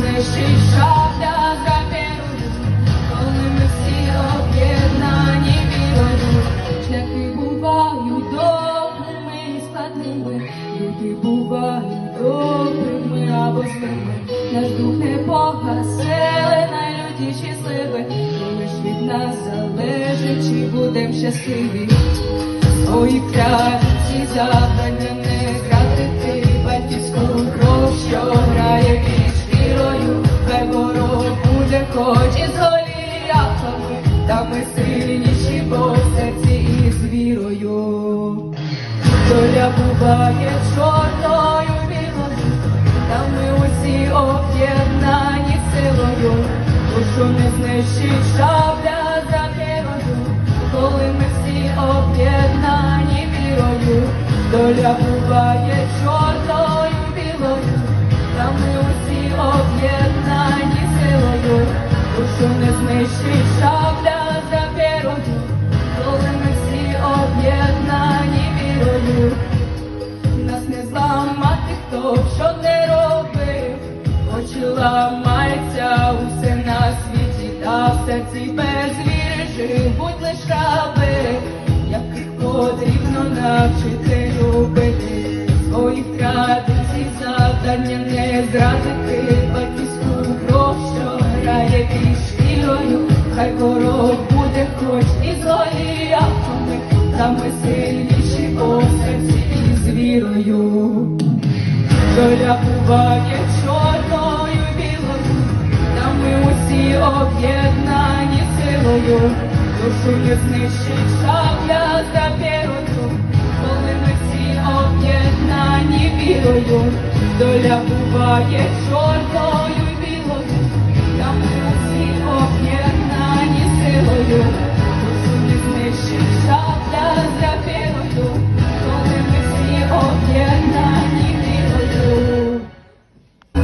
знищить шабля за перою, всі об'єднані вірою, шляхи бувають добрими і складними, люди бувають добрими або злими, наш дух не погасили на щасливе. щасливі, лиш від нас залежить, чи будем щасливі, Ой, край, забрання. не гра. Хоч і з голіяхами, та ми сильніші, в серці і з вірою. Доля буває чорною білою, та ми усі об'єднані силою, душу не знищить шабля за герою, коли ми всі об'єднані вірою, доля буває чорною зламати, що не робив, хоч і ламається усе на світі, та в серці без віри жив, будь лиш раби, яких потрібно навчити любити. Своїх традицій, завдання не зрадити. Батьківську кров, що грає під шкірою, хай ворог буде хоч і з голіяхами, та ми сильніші по серці. Доля буває чорною білою, та ми усі об'єднані силою, душу не знищить шабля за пірою, коли ми всі об'єднані вірою, доля буває чорною